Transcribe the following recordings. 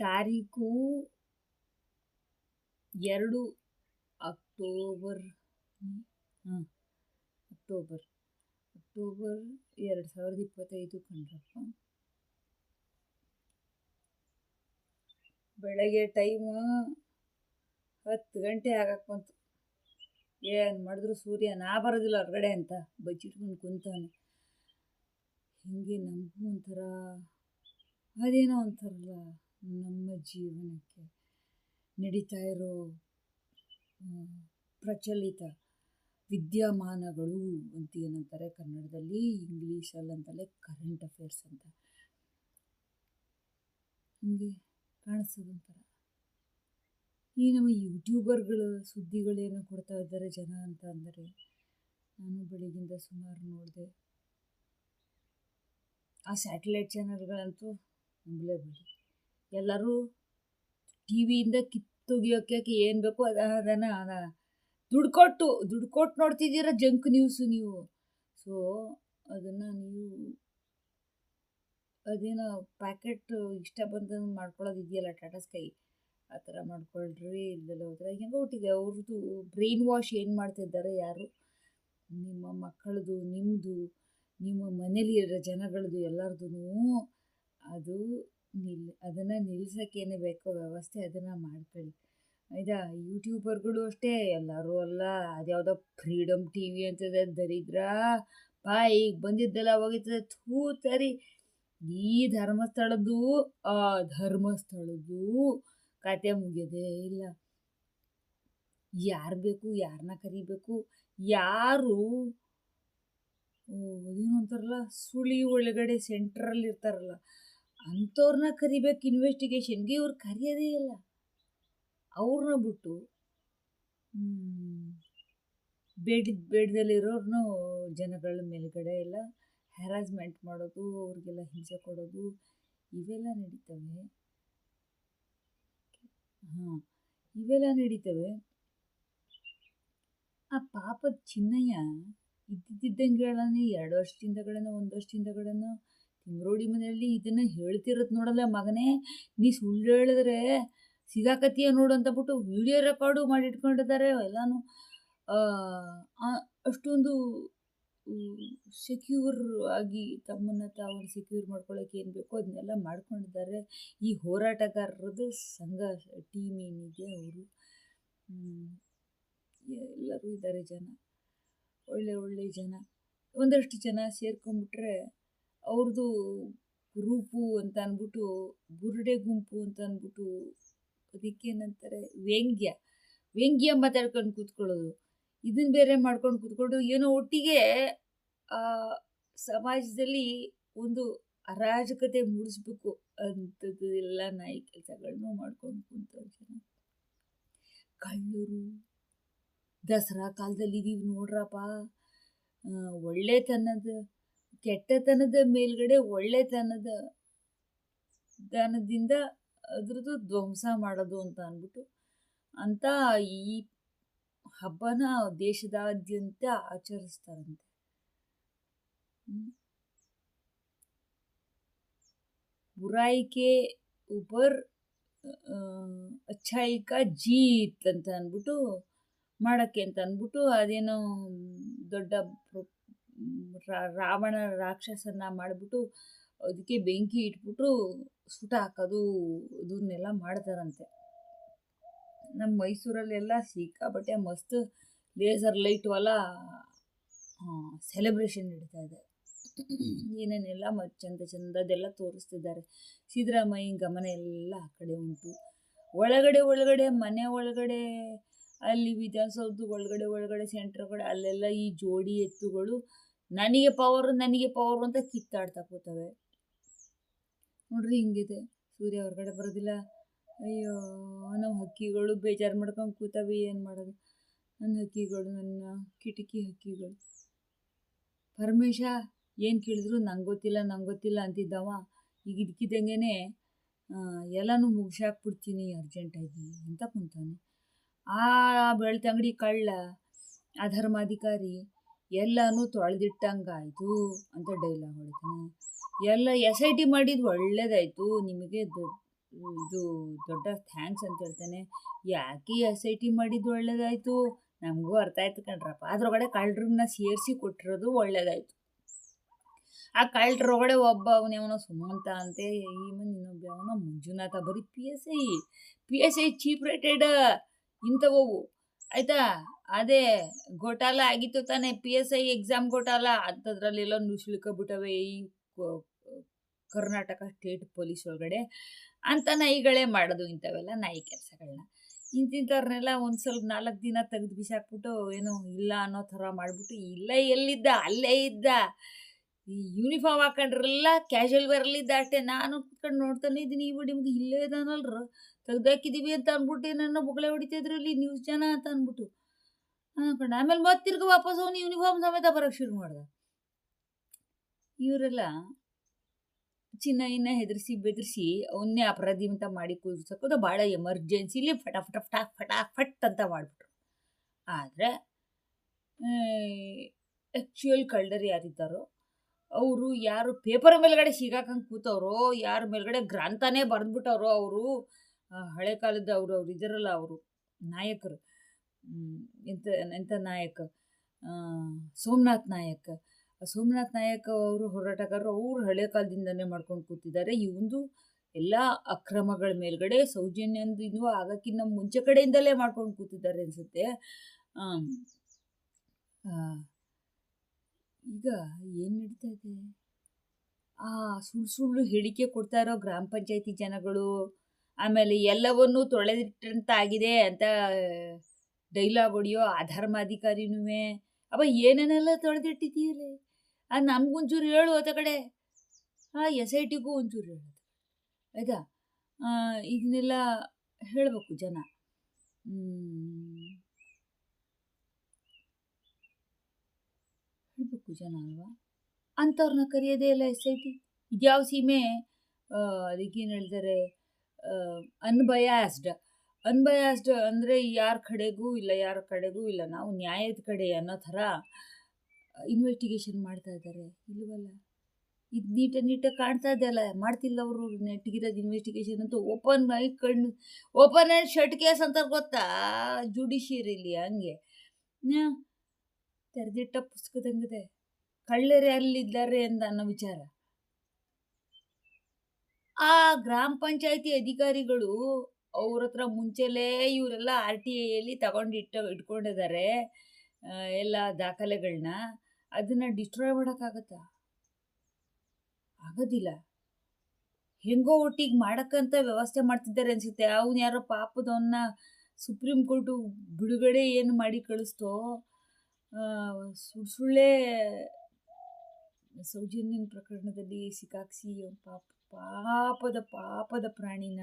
ತಾರೀಕು ಎರಡು ಅಕ್ಟೋಬರ್ ಹ್ಞೂ ಅಕ್ಟೋಬರ್ ಅಕ್ಟೋಬರ್ ಎರಡು ಸಾವಿರದ ಇಪ್ಪತ್ತೈದು ಕಣ್ರಪ್ಪ ಬೆಳಗ್ಗೆ ಟೈಮು ಹತ್ತು ಗಂಟೆ ಆಗಕ್ಕೆ ಬಂತು. ಏನು ಮಾಡಿದ್ರು ಸೂರ್ಯ, ನಾ ಬರೋದಿಲ್ಲ ಹೊರಗಡೆ ಅಂತ ಬಚ್ಚಿಟ್ಕೊಂಡು ಕುಂತಾನೆ. ಹೀಗೆ ನಮಗೂ ಒಂಥರ ಅದೇನೋ ಒಂಥರಲ್ಲ. ನಮ್ಮ ಜೀವನಕ್ಕೆ ನಡೀತಾ ಇರೋ ಪ್ರಚಲಿತ ವಿದ್ಯಮಾನಗಳು ಅಂತ ಏನಂತಾರೆ ಕನ್ನಡದಲ್ಲಿ ಇಂಗ್ಲೀಷಲ್ಲಿ ಅಂತಲೇ ಕರೆಂಟ್ ಅಫೇರ್ಸ್ ಅಂತ. ಹೀಗೆ ಕಾಣಿಸೋದೊಂಥರ. ಈ ನಮ್ಮ ಯೂಟ್ಯೂಬರ್ಗಳ ಸುದ್ದಿಗಳೇನು ಕೊಡ್ತಾ ಇದ್ದಾರೆ ಜನ ಅಂತ ಅಂದರೆ, ನಾನು ಬೆಳಗಿಂದ ಸುಮಾರು ನೋಡಿದೆ, ಆ ಸ್ಯಾಟಲೈಟ್ ಚಾನಲ್ಗಳಂತೂ ನಂಬಲೇಬೇಡಿ. ಎಲ್ಲರೂ ಟಿ ವಿಯಿಂದ ಕಿತ್ತೊಗಿಯೋಕ್ಕೆ ಏನು ಬೇಕೋ ಅದ ಅದನ್ನು ದುಡ್ಡು ಕೊಟ್ಟು ದುಡ್ಡು ಕೊಟ್ಟು ನೋಡ್ತಿದ್ದೀರ ಜಂಕ್ ನ್ಯೂಸು ನೀವು. ಸೊ ಅದನ್ನು ನೀವು ಅದೇನು ಪ್ಯಾಕೆಟ್ ಇಷ್ಟ ಬಂದಂಗೆ ಮಾಡ್ಕೊಳ್ಳೋದು ಇದೆಯಲ್ಲ ಟಾಟಾ ಸ್ಕೈ ಆ ಥರ ಮಾಡ್ಕೊಳ್ರಿ, ಇಲ್ದೆಲ್ಲ ಹೋದ್ರೆ ಹೆಂಗೆ ಹುಟ್ಟಿದೆ ಅವ್ರದ್ದು ಬ್ರೈನ್ ವಾಶ್ ಏನು ಮಾಡ್ತಿದ್ದಾರೆ ಯಾರು? ನಿಮ್ಮ ಮಕ್ಕಳದು ನಿಮ್ಮದು ನಿಮ್ಮ ಮನೇಲಿರೋ ಜನಗಳದ್ದು ಎಲ್ಲರದು ಅದು ನಿಲ್, ಅದನ್ನು ನಿಲ್ಸೋಕ್ಕೇನು ಬೇಕೋ ವ್ಯವಸ್ಥೆ ಅದನ್ನು ಮಾಡ್ಕೊಳ್ಳಿ. ಆಯ್ತಾ ಯೂಟ್ಯೂಬರ್ಗಳು ಅಷ್ಟೇ ಎಲ್ಲರೂ ಅಲ್ಲ, ಅದ್ಯಾವುದೋ ಫ್ರೀಡಮ್ ಟಿ ವಿ ಅಂತದೆ ದರಿದ್ರ ಈಗ ಬಂದಿದ್ದೆಲ್ಲ ಹೋಗಿರ್ತದೆ ಥೂ ತರಿ. ಈ ಧರ್ಮಸ್ಥಳದ್ದು, ಆ ಧರ್ಮಸ್ಥಳದ್ದು ಕತೆ ಮುಗಿಯೋದೇ ಇಲ್ಲ. ಯಾರು ಬೇಕು ಯಾರನ್ನ ಕರಿಬೇಕು, ಯಾರು ಏನಂತಾರಲ್ಲ ಸುಳಿ ಒಳಗಡೆ ಸೆಂಟ್ರಲ್ಲಿ ಇರ್ತಾರಲ್ಲ ಅಂಥವ್ರನ್ನ ಕರಿಬೇಕು ಇನ್ವೆಸ್ಟಿಗೇಷನ್ಗೆ ಇವ್ರು ಕರೆಯೋದೇ ಇಲ್ಲ. ಅವ್ರನ್ನ ಬಿಟ್ಟು ಬೇಡ ಬೇಡದಲ್ಲಿರೋರ್ನು ಜನಗಳ ಮೇಲುಗಡೆ ಎಲ್ಲ ಹ್ಯಾರಾಸ್ಮೆಂಟ್ ಮಾಡೋದು, ಅವ್ರಿಗೆಲ್ಲ ಹಿಂಸೆ ಕೊಡೋದು, ಇವೆಲ್ಲ ನಡೀತವೆ. ಹಾಂ, ಇವೆಲ್ಲ ನಡೀತವೆ. ಆ ಪಾಪದ ಚಿನ್ನಯ್ಯ ಇದ್ದಿದ್ದಂಗೆಗಳನ್ನೇ ಎರಡು ವರ್ಷದಿಂದಗಳನ್ನ ಒಂದು ವರ್ಷದಿಂದಗಳನ್ನ ತಿಮ್ರೋಡಿ ಮನೆಯಲ್ಲಿ ಇದನ್ನು ಹೇಳ್ತಿರತ್ ನೋಡಲ್ಲ ಮಗನೇ. ನೀ ಸುಳ್ಳು ಹೇಳಿದ್ರೆ ಸಿಗಾಕತ್ತೀಯ ನೋಡು ಅಂತ ಬಿಟ್ಟು ವಿಡಿಯೋ ರೆಕಾರ್ಡು ಮಾಡಿ ಇಟ್ಕೊಂಡಿದ್ದಾರೆ ಎಲ್ಲನೂ ಅಷ್ಟೊಂದು ಸೆಕ್ಯೂರ್ ಆಗಿ ತಮ್ಮನ್ನು ತಾವು ಸೆಕ್ಯೂರ್ ಮಾಡ್ಕೊಳ್ಳೋಕೆ ಏನು ಬೇಕೋ ಅದನ್ನೆಲ್ಲ ಮಾಡ್ಕೊಂಡಿದ್ದಾರೆ. ಈ ಹೋರಾಟಗಾರರದು ಸಂಘ ಟೀಮ್ ಏನಿದೆ ಅವರು. ಎಲ್ಲರೂ ಇದ್ದಾರೆ ಜನ. ಒಳ್ಳೆ ಒಳ್ಳೆ ಜನ. ಒಂದಷ್ಟು ಜನ ಸೇರ್ಕೊಂಡ್ಬಿಟ್ರೆ ಅವ್ರದ್ದು ಗ್ರೂಪು ಅಂತ ಅಂದ್ಬಿಟ್ಟು ಬುರುಡೆ ಗುಂಪು ಅಂತ ಅಂದ್ಬಿಟ್ಟು ಅದಕ್ಕೇನಂತಾರೆ ವ್ಯಂಗ್ಯ. ವ್ಯಂಗ್ಯ ಮಾತಾಡ್ಕೊಂಡು ಕೂತ್ಕೊಳ್ಳೋದು. ಇದನ್ನ ಬೇರೆ ಮಾಡ್ಕೊಂಡು ಕೂತ್ಕೊಂಡು, ಏನೋ ಒಟ್ಟಿಗೆ ಸಮಾಜದಲ್ಲಿ ಒಂದು ಅರಾಜಕತೆ ಮೂಡಿಸ್ಬೇಕು ಅಂಥದ್ದು ಎಲ್ಲ ನಾಯಿ ಕೆಲಸಗಳನ್ನು ಮಾಡ್ಕೊಂಡು ಕುಂತವ್ರು ಜನ. ಕಳ್ಳರು. ದಸರಾ ಕಾಲದಲ್ಲಿ ಇದೀವಿ ನೋಡ್ರಪ್ಪ. ಒಳ್ಳೆತನದ ಕೆಟ್ಟತನದ ಮೇಲ್ಗಡೆ ಒಳ್ಳೆತನದ ದಾನದಿಂದ ಅದ್ರದ್ದು ಧ್ವಂಸ ಮಾಡೋದು ಅಂತ ಅಂದ್ಬಿಟ್ಟು ಅಂತ ಈ ಹಬ್ಬನ ದೇಶದಾದ್ಯಂತ ಆಚರಿಸ್ತಾರಂತೆ. ಬುರಾಯಿಕೆ ಉಪರ್ ಅಚ್ಚಾಯಿ ಜೀತ್ ಅಂತ ಅಂದ್ಬಿಟ್ಟು ಮಾಡೋಕ್ಕೆ ಅಂತ ಅಂದ್ಬಿಟ್ಟು ಅದೇನೋ ದೊಡ್ಡ ರಾವಣ ರಾಕ್ಷಸನ್ನ ಮಾಡಿಬಿಟ್ಟು ಅದಕ್ಕೆ ಬೆಂಕಿ ಇಟ್ಬಿಟ್ಟು ಸುಟ ಹಾಕೋದು, ಇದನ್ನೆಲ್ಲ ಮಾಡ್ತಾರಂತೆ. ನಮ್ಮ ಮೈಸೂರಲ್ಲೆಲ್ಲ ಸಿಕ್ಕಾಪಟ್ಟೆ ಮಸ್ತ್ ಲೇಸರ್ ಲೈಟ್ ವಲ ಸೆಲೆಬ್ರೇಷನ್ ನಡೀತಾ ಇದೆ. ಏನೇನೆಲ್ಲ ಮ ಚಂದ ಚಂದದೆಲ್ಲ ತೋರಿಸ್ತಿದ್ದಾರೆ. ಸಿದ್ದರಾಮಯ್ಯ ಗಮನ ಎಲ್ಲ ಆ ಕಡೆ ಉಂಟು. ಒಳಗಡೆ ಒಳಗಡೆ, ಮನೆ ಒಳಗಡೆ, ಅಲ್ಲಿ ವಿಧಾನಸೌಧ ಒಳಗಡೆ ಒಳಗಡೆ ಸೆಂಟ್ರ್ ಕಡೆ ಅಲ್ಲೆಲ್ಲ ಈ ಜೋಡಿ ಎತ್ತುಗಳು ನನಗೆ ಪವರು ನನಗೆ ಪವರು ಅಂತ ಕಿತ್ತಾಡ್ತಾ ಕೂತವೆ. ನೋಡ್ರಿ ಹಿಂಗಿದೆ. ಸೂರ್ಯ ಹೊರಗಡೆ ಬರೋದಿಲ್ಲ. ಅಯ್ಯೋ, ನಮ್ಮ ಹಕ್ಕಿಗಳು ಬೇಜಾರು ಮಾಡ್ಕೊಂಡು ಕೂತವೆ. ಏನು ಮಾಡೋದು? ನನ್ನ ಹಕ್ಕಿಗಳು, ನನ್ನ ಕಿಟಕಿ ಹಕ್ಕಿಗಳು. ಪರಮೇಶ, ಏನು ಕೇಳಿದ್ರು? ನಂಗೆ ಗೊತ್ತಿಲ್ಲ ನಂಗೆ ಗೊತ್ತಿಲ್ಲ ಅಂತಿದ್ದವ. ಈಗ ಇದಕ್ಕಿದ್ದಂಗೆ ಎಲ್ಲನೂ ಮುಗಿಸಾಕ್ಬಿಡ್ತೀನಿ ಅರ್ಜೆಂಟಾಗಿ ಅಂತ ಕುಂತಾನೆ. ಆ ಬೆಳ್ತಂಗಡಿ ಕಳ್ಳ, ಅಧರ್ಮಾಧಿಕಾರಿ ಎಲ್ಲನೂ ತೊಳೆದಿಟ್ಟಂಗಾಯಿತು ಅಂತ ಡೈಲಾಗ್ ಹೊಡಿತಾನೆ. ಎಲ್ಲ ಎಸ್ ಐ ಟಿ ಮಾಡಿದ್ದು ಒಳ್ಳೇದಾಯಿತು. ನಿಮಗೆ ದೊಡ್ಡ ಇದು ದೊಡ್ಡ ಥ್ಯಾಂಕ್ಸ್ ಅಂತ ಹೇಳ್ತಾನೆ. ಯಾಕೆ ಎಸ್ ಐ ಟಿ ಮಾಡಿದ್ದು ಒಳ್ಳೇದಾಯಿತು? ನಮಗೂ ಅರ್ಥ ಆಯ್ತು ಕಣ್ರಪ್ಪ. ಅದ್ರೊಳಗಡೆ ಕಳ್ಳರನ್ನ ಸೇರಿಸಿ ಕೊಟ್ಟಿರೋದು ಒಳ್ಳೇದಾಯಿತು. ಆ ಕಳ್ಳರೊಳಗಡೆ ಒಬ್ಬ ಅವನೇವನ ಸುಮಂತ ಅಂತೆ. ಈವನ್ ಇನ್ನೊಬ್ಬ ಅವನೋ ಮಂಜುನಾಥ, ಬರೀ P S I P S I cheap rated ಇಂಥವು ಆಯಿತಾ? ಅದೇ ಘೋಟಾಲ ಆಗಿತ್ತು ತಾನೇ ಪಿ ಎಸ್ ಐ ಎಕ್ಸಾಮ್ ಘೋಟಾಲ. ಅಂಥದ್ರಲ್ಲೆಲ್ಲ ನುಸುಳ್ಕೊಬಿಟ್ಟವೆ ಈ ಕರ್ನಾಟಕ ಸ್ಟೇಟ್ ಪೊಲೀಸ್ ಒಳಗಡೆ. ಅಂತ ನಾಯಿಗಳೇ ಮಾಡೋದು ಇಂಥವೆಲ್ಲ ನಾಯಿ ಕೆಲಸಗಳನ್ನ ಇಂತಿಂಥವ್ರನ್ನೆಲ್ಲ ಒಂದು ಸ್ವಲ್ಪ ನಾಲ್ಕು ದಿನ ತೆಗೆದು ಬಿಸಾಕ್ಬಿಟ್ಟು ಏನೋ ಇಲ್ಲ ಅನ್ನೋ ಥರ ಮಾಡಿಬಿಟ್ಟು ಇಲ್ಲ ಎಲ್ಲಿದ್ದ? ಅಲ್ಲೇ ಇದ್ದ. ಈ ಯೂನಿಫಾರ್ಮ್ ಹಾಕೊಂಡ್ರೆಲ್ಲ ಕ್ಯಾಶುವಲ್ ವೇರಲ್ಲಿದ್ದ ಅಷ್ಟೇ. ನಾನು ಕುತ್ಕೊಂಡು ನೋಡ್ತಾನೆ ಇದ್ದೀನಿ. ಇವು ನಿಮ್ಗೆ ಇಲ್ಲೇ ಇದಾನಲ್ರ ತೆಗ್ದಾಕಿದ್ದೀವಿ ಅಂತ ಅಂದ್ಬಿಟ್ಟು ಏನನ್ನ ಬೊಗಳೆ ಹೊಡಿತಿದ್ರು ಇಲ್ಲಿ ನ್ಯೂಸ್ ಜನ ಅಂತ ಅಂದ್ಬಿಟ್ಟು. ಅನ್ಕೊಂಡೆ ಆಮೇಲೆ ಮತ್ತೆ ತಿರ್ಗಿ ವಾಪಸ್ ಅವನು ಯೂನಿಫಾರ್ಮ್ ಸಮೇತ ಬರೋಕ್ಕೆ ಶುರು ಮಾಡ್ದೆ. ಇವರೆಲ್ಲ ಚಿನ್ನ ಇನ್ನ ಹೆದರಿಸಿ, ಬೆದರಿಸಿ ಅವನ್ನೇ ಅಪರಾಧಿ ಅಂತ ಮಾಡಿ ಕೂರ್ಸೋದು ಭಾಳ ಎಮರ್ಜೆನ್ಸಿಲಿ ಫಟಾಫಟ ಫಟ ಫಟಾಕ್ ಫಟ ಅಂತ ಮಾಡಿಬಿಟ್ರು. ಆದರೆ ಆ್ಯಕ್ಚುಯಲ್ ಕಳ್ಳರು ಯಾರಿದ್ದಾರೋ, ಅವರು ಯಾರು ಪೇಪರ್ ಮೇಲ್ಗಡೆ ಸಿಗಾಕಂಗೆ ಕೂತವ್ರೋ, ಯಾರ ಮೇಲ್ಗಡೆ ಗ್ರಂಥನೇ ಬರೆದ್ಬಿಟ್ಟವ್ರೋ, ಅವರು ಹಳೆ ಕಾಲದ ಅವರು, ಅವ್ರು ಇದ್ದಾರಲ್ಲ ಅವರು ನಾಯಕರು. ಎಂಥ ಎಂಥ ನಾಯಕ? ಸೋಮನಾಥ್ ನಾಯಕ್. ಸೋಮನಾಥ್ ನಾಯಕ್ ಅವರು ಹೋರಾಟಗಾರರು ಅವರು ಹಳೆ ಕಾಲದಿಂದನೇ ಮಾಡ್ಕೊಂಡು ಕೂತಿದ್ದಾರೆ. ಇವಂದು ಎಲ್ಲ ಅಕ್ರಮಗಳ ಮೇಲ್ಗಡೆ ಸೌಜನ್ಯದಿಂದ ಆಗಕ್ಕಿಂತ ಮುಂಚೆ ಕಡೆಯಿಂದಲೇ ಮಾಡ್ಕೊಂಡು ಕೂತಿದ್ದಾರೆ ಅನಿಸುತ್ತೆ. ಈಗ ಏನು ನಡೀತಾ ಇದೆ? ಆ, ಸುಳ್ಳು ಸುಳ್ಳು ಹೇಳಿಕೆ ಕೊಡ್ತಾ ಇರೋ ಗ್ರಾಮ ಪಂಚಾಯತಿ ಜನಗಳು ಆಮೇಲೆ ಎಲ್ಲವನ್ನೂ ತೊಳೆದಿಟ್ಟಂತಾಗಿದೆ ಅಂತ ಡೈಲಾಗ್ ಹೊಡಿಯೋ ಅಧರ್ಮಾಧಿಕಾರಿನೂ ಅವ ಏನೇನೆಲ್ಲ ತೊಳೆದಿಟ್ಟಿದ್ದೀಯಲ್ಲ ಅದು ನಮಗೊಂಚೂರು ಹೇಳು ಆತ ಕಡೆ. ಆ ಎಸ್ ಐ ಟಿಗೂ ಒಂಚೂರು ಹೇಳು ಆಯಿತಾ? ಇದನ್ನೆಲ್ಲ ಹೇಳಬೇಕು ಜನ. ಹೇಳಬೇಕು ಜನ ಅಲ್ವಾ? ಅಂಥವ್ರನ್ನ ಕರೆಯೋದೇ ಇಲ್ಲ ಎಸ್ ಐ ಟಿ. ಇದ್ಯಾವ ಸೀಮೆ? ಅದಕ್ಕೇನು ಹೇಳ್ತಾರೆ? ಅನ್ಬಯಾಸ್ಡ್. ಅನ್ಬಯಾಸ್ಡ್ ಅಂದರೆ ಯಾರ ಕಡೆಗೂ ಇಲ್ಲ, ಯಾರ ಕಡೆಗೂ ಇಲ್ಲ. ನಾವು ನ್ಯಾಯದ ಕಡೆ ಅನ್ನೋ ಥರ ಇನ್ವೆಸ್ಟಿಗೇಷನ್ ಮಾಡ್ತಾ ಇದ್ದಾರೆ. ಇಲ್ವಲ್ಲ? ಇದು ನೀಟ ನೀಟಾಗಿ ಕಾಣ್ತಾ ಇದೆಯಲ್ಲ ಮಾಡ್ತಿಲ್ಲ ಅವರು ನೆಟ್ಟಿಗಿರೋದು ಇನ್ವೆಸ್ಟಿಗೇಷನ್ ಅಂತ. ಓಪನ್ ಆಗಿ ಕಣ್ಣು ಓಪನ್ ಆ್ಯಂಡ್ ಶರ್ಟ್ ಕೇಸ್ ಅಂತ ಗೊತ್ತಾ? ಜುಡಿಷಿಯರಿಲಿ ಹಂಗೆ. ತೆರೆದಿಟ್ಟ ಪುಸ್ತಕದಂಗಿದೆ. ಕಳ್ಳರೇ ಅಲ್ಲಿದ್ದಾರೆ ಅಂತ ಅನ್ನೋ ವಿಚಾರ. ಆ ಗ್ರಾಮ ಪಂಚಾಯತಿ ಅಧಿಕಾರಿಗಳು ಅವ್ರ ಹತ್ರ ಮುಂಚೆಲೇ ಇವರೆಲ್ಲ ಆರ್ ಟಿ ಐಯಲ್ಲಿ ಇಟ್ಟ ಇಟ್ಕೊಂಡಿದ್ದಾರೆ ಎಲ್ಲ ದಾಖಲೆಗಳನ್ನ ಅದನ್ನು ಡಿಸ್ಟ್ರಾಯ್ ಮಾಡೋಕ್ಕಾಗತ್ತಾ? ಆಗೋದಿಲ್ಲ. ಹೆಂಗೋ ಒಟ್ಟಿಗೆ ಮಾಡೋಕ್ಕಂತ ವ್ಯವಸ್ಥೆ ಮಾಡ್ತಿದ್ದಾರೆ ಅನಿಸುತ್ತೆ. ಅವನು ಯಾರೋ ಪಾಪದವನ್ನ ಸುಪ್ರೀಂ ಕೋರ್ಟು ಬಿಡುಗಡೆ ಏನು ಮಾಡಿ ಕಳಿಸ್ತೋ ಸುಳ್ಳೇ ಸೌಜನ್ಯನ ಪ್ರಕರಣದಲ್ಲಿ ಸಿಕ್ಕಾಕ್ಸಿ ಪಾಪ, ಪಾಪದ ಪಾಪದ ಪ್ರಾಣಿನ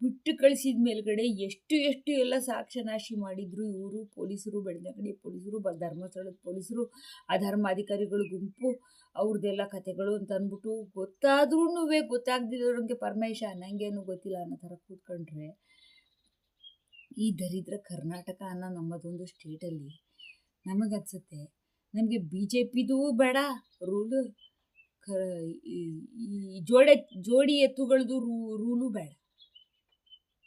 ಬಿಟ್ಟು ಕಳಿಸಿದ ಮೇಲ್ಗಡೆ ಎಷ್ಟು ಎಷ್ಟು ಎಲ್ಲ ಸಾಕ್ಷ್ಯನಾಶಿ ಮಾಡಿದ್ರು ಇವರು ಪೊಲೀಸರು, ಬೆಳನಗಡಿ ಪೊಲೀಸರು, ಬ ಧರ್ಮಸ್ಥಳದ ಪೊಲೀಸರು ಆ ಧರ್ಮಾಧಿಕಾರಿಗಳು ಗುಂಪು, ಅವ್ರದ್ದೆಲ್ಲ ಕಥೆಗಳು ಅಂತ ಅಂದ್ಬಿಟ್ಟು ಗೊತ್ತಾದ್ರೂ ಗೊತ್ತಾಗ್ದಿರೋಂಗೆ ಪರಮೇಶ ನನಗೇನು ಗೊತ್ತಿಲ್ಲ ಅನ್ನೋ ಥರ ಕೂತ್ಕೊಂಡ್ರೆ, ಈ ದರಿದ್ರ ಕರ್ನಾಟಕ ಅನ್ನೋ ನಮ್ಮದೊಂದು ಸ್ಟೇಟಲ್ಲಿ ನಮಗನ್ಸುತ್ತೆ, ನಮಗೆ ಬಿ ಜೆ ಪಿದು ಬೇಡ, ರೂಲು, ಕ ಈ ಜೋಡೆ ಜೋಡಿ ಎತ್ತುಗಳದ್ದು ರೂಲು ಬೇಡ.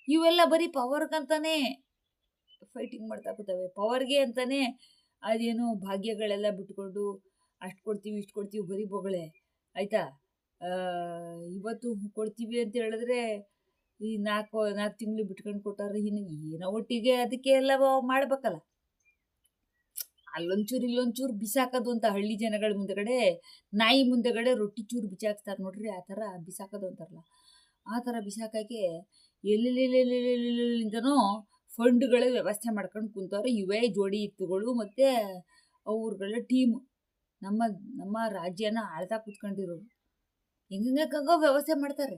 ಇವೆಲ್ಲ ಬರೀ ಪವರ್ಗಂತಾನೆ ಫೈಟಿಂಗ್ ಮಾಡ್ತಾ ಕೂತವೆ. ಪವರ್ಗೆ ಅಂತಾನೆ ಅದೇನು ಭಾಗ್ಯಗಳೆಲ್ಲ ಬಿಟ್ಕೊಂಡು ಅಷ್ಟು ಕೊಡ್ತೀವಿ, ಇಷ್ಟು ಕೊಡ್ತೀವಿ ಬರೀ ಬೊಗಳೆ. ಆಯಿತಾ? ಇವತ್ತು ಕೊಡ್ತೀವಿ ಅಂತ ಹೇಳಿದ್ರೆ ಈ ನಾಲ್ಕು ನಾಲ್ಕು ತಿಂಗಳು ಬಿಟ್ಕೊಂಡು ಕೊಟ್ಟಾರೆ ಇನ್ನು ಏನೋ ಒಟ್ಟಿಗೆ ಅದಕ್ಕೆ ಎಲ್ಲ ಮಾಡ್ಬೇಕಲ್ಲ. ಅಲ್ಲೊಂಚೂರು ಇಲ್ಲೊಂಚೂರು ಬಿಸಾಕೋದು ಅಂತ ಹಳ್ಳಿ ಜನಗಳ ಮುಂದೆಗಡೆ, ನಾಯಿ ಮುಂದೆಗಡೆ ರೊಟ್ಟಿ ಚೂರು ಬಿಸಾಕ್ತಾರೆ ನೋಡ್ರಿ, ಆ ಥರ ಬಿಸಾಕೋದು ಅಂತಾರಲ್ಲ. ಆ ಥರ ಬಿಸಾಕಕ್ಕೆ ಎಲ್ಲೆಲ್ಲೆಲ್ಲೆಲ್ಲೆಲ್ಲಿಂದನೋ ಫಂಡ್ಗಳ ವ್ಯವಸ್ಥೆ ಮಾಡ್ಕೊಂಡು ಕುಂತವ್ರೆ ಇವೇ ಜೋಡಿ ಇತ್ತುಗಳು ಮತ್ತು ಅವ್ರುಗಳ ಟೀಮ್ ನಮ್ಮ ನಮ್ಮ ರಾಜ್ಯನ ಆಳ್ತಾ ಕೂತ್ಕೊಂಡಿರೋರು ಹೆಂಗಂಗೋ ವ್ಯವಸ್ಥೆ ಮಾಡ್ತಾರೆ